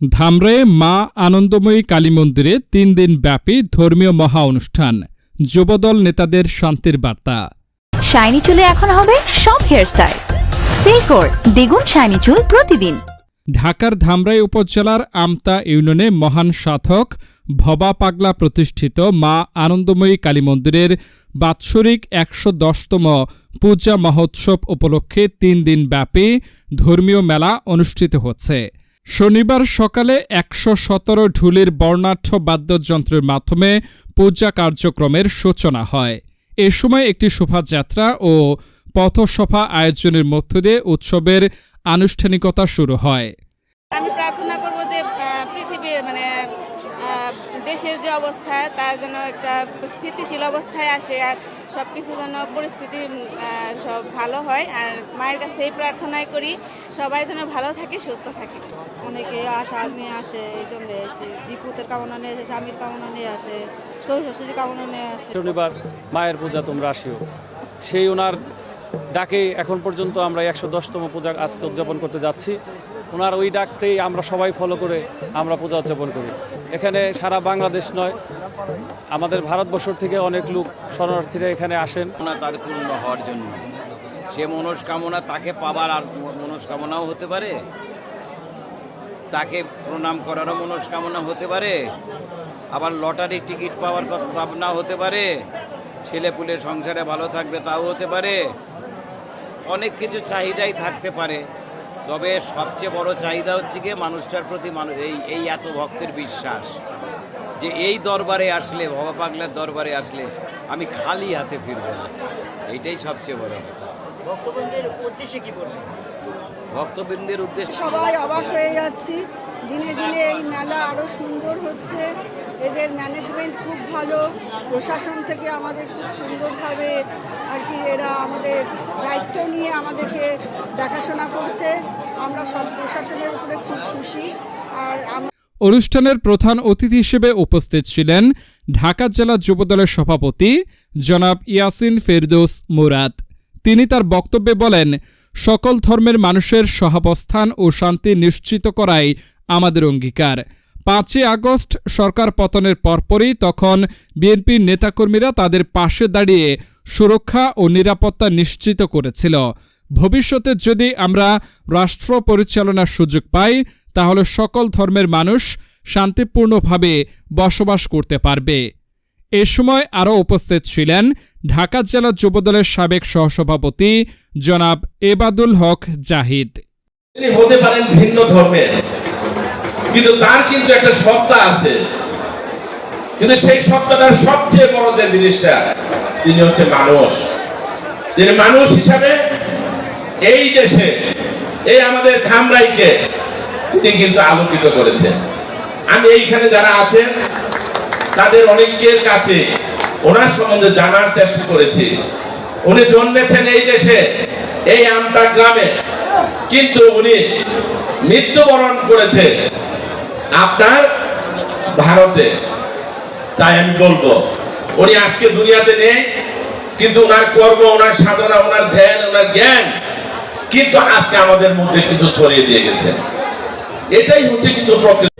ধামরে মা আনন্দময়ী কালী মন্দিরে তিন দিন ব্যাপী ধর্মীয় মহা অনুষ্ঠান। যুবদল নেতাদের শান্তির বার্তা। শাইনি চুলে এখন হবে সব হেয়ারস্টাইল সিল্কোর দ্বিগুণ শাইনি চুল প্রতিদিন। ঢাকার ধামরাই উপজেলার আমতা ইউনিয়নে মহান সাধক ভবা পাগলা প্রতিষ্ঠিত মা আনন্দময়ী কালী মন্দিরের বাৎসরিক একশো দশতম পূজা মহোৎসব উপলক্ষে তিন দিন ব্যাপী ধর্মীয় মেলা অনুষ্ঠিত হচ্ছে। শনিবার সকালে একশো সতেরো ঢুলির বর্ণাঢ্য বাদ্যযন্ত্রের মাধ্যমে পূজা কার্যক্রমের সূচনা হয়। এ সময় একটি শোভাযাত্রা ও পথসভা আয়োজনের মধ্য দিয়ে উৎসবের আনুষ্ঠানিকতা শুরু হয়। আমি প্রার্থনা করব যে পৃথিবীর মানে দেশের যে অবস্থা তার যেন একটা স্থিতিশীল অবস্থায় আসে আর সব কিছু যেন পরিস্থিতি সব ভালো হয়। আর মায়ের কাছে এই প্রার্থনাই করি সবাই যেন ভালো থাকে সুস্থ থাকে। অনেকে আশা নিয়ে আসে এই জন্য এসে জিপুতের কামনা নিয়ে আসে স্বামীর কামনা নিয়ে আসে শ্বশুর শাশুড়ির কামনা নিয়ে আসে। শনিবার মায়ের পূজা তোমরা আসিও। সেই ওনার ডাকে এখন পর্যন্ত আমরা একশো দশতম পূজা আজকে উদযাপন করতে যাচ্ছি। ওনার ওই ডাককেই আমরা সবাই ফলো করে আমরা পূজা উদযাপন করি। এখানে সারা বাংলাদেশ নয়, আমাদের ভারতবর্ষ থেকে অনেক লোক শরণার্থীরা এখানে আসেন। তার পূর্ণ হওয়ার জন্য। সে মনস্কামনা তাকে পাবার আর মনস্কামনাও হতে পারে। তাকে প্রণাম করারও মনস্কামনা হতে পারে। আবার লটারি টিকিট পাওয়ার ভাবনা হতে পারে। ছেলে পুলে সংসারে ভালো থাকবে তাও হতে পারে। অনেক কিছু চাহিদাই থাকতে পারে। তবে সবচেয়ে বড় চাহিদা হচ্ছে গিয়ে মানুষটার প্রতি মানুষ এই এই এত ভক্তের বিশ্বাস যে এই দরবারে আসলে ভবা পাগলার দরবারে আসলে আমি খালি হাতে ফিরবো না। এইটাই সবচেয়ে বড় কথা। ভক্তবৃন্দের উদ্দেশ্যে কি বলবেন? ভক্তবৃন্দের উদ্দেশ্যে সবাই অবাক হয়ে যাচ্ছি। দিনে দিনে এই মেলা আরও সুন্দর হচ্ছে। এদের ম্যানেজমেন্ট খুব ভালো, প্রশাসন থেকে আমাদের খুব সুন্দরভাবে আর কি এরা আমাদের দায়িত্ব নিয়ে আমাদেরকে দেখাশোনা করছে। আমরা সব প্রশাসনের উপরে খুব খুশি। আর অনুষ্ঠানের প্রধান অতিথি হিসেবে উপস্থিত ছিলেন ঢাকা জেলা যুবদলের সভাপতি জনাব ইয়াসিন ফেরদৌস মুরাদ। তিনি তার বক্তব্যে বলেন, সকল ধর্মের মানুষের সহাবস্থান ও শান্তি নিশ্চিত করাই আমাদের অঙ্গীকার। পাঁচই আগস্ট সরকার পতনের পরপরই তখন বিএনপির নেতাকর্মীরা তাদের পাশে দাঁড়িয়ে সুরক্ষা ও নিরাপত্তা নিশ্চিত করেছিল। ভবিষ্যতে যদি আমরা রাষ্ট্র পরিচালনার সুযোগ পাই, তাহলে সকল ধর্মের মানুষ শান্তিপূর্ণভাবে বসবাস করতে পারবে। এ সময় আরও উপস্থিত ছিলেন ঢাকা জেলা যুবদলের সাবেক সহসভাপতি জনাব এবাদুল হক জাহিদ। হতে পারেন ভিন্ন ধর্মের। কিন্তু তার কিন্তু একটা সত্তা আছে। কিন্তু সেই সত্তাটার সবচেয়ে বড় যে জিনিসটা, তিনি হচ্ছে মানুষ। তিনি মানুষ হিসাবে এই দেশে, এই আমাদের খামরাইকে তিনি কিন্তু আলোকিত করেছেন। আমি এইখানে যারা আছেন, তাদের অনেকের কাছে ওনার সম্বন্ধে জানার চেষ্টা করেছি। উনি জন্মেছেন এই দেশে, এই আমতা গ্রামে। কিন্তু উনি মৃত্যুবরণ করেছে আপনার ভারতে, তাই আমি বলব, উনি আজকে দুনিয়াতে নেই, কিন্তু ওনার কর্ম, ওনার সাধনা, ওনার ধ্যান, ওনার জ্ঞান, কিন্তু আজকে আমাদের মধ্যে কিন্তু ছড়িয়ে দিয়ে গেছে। এটাই হচ্ছে কিন্তু প্রকৃত।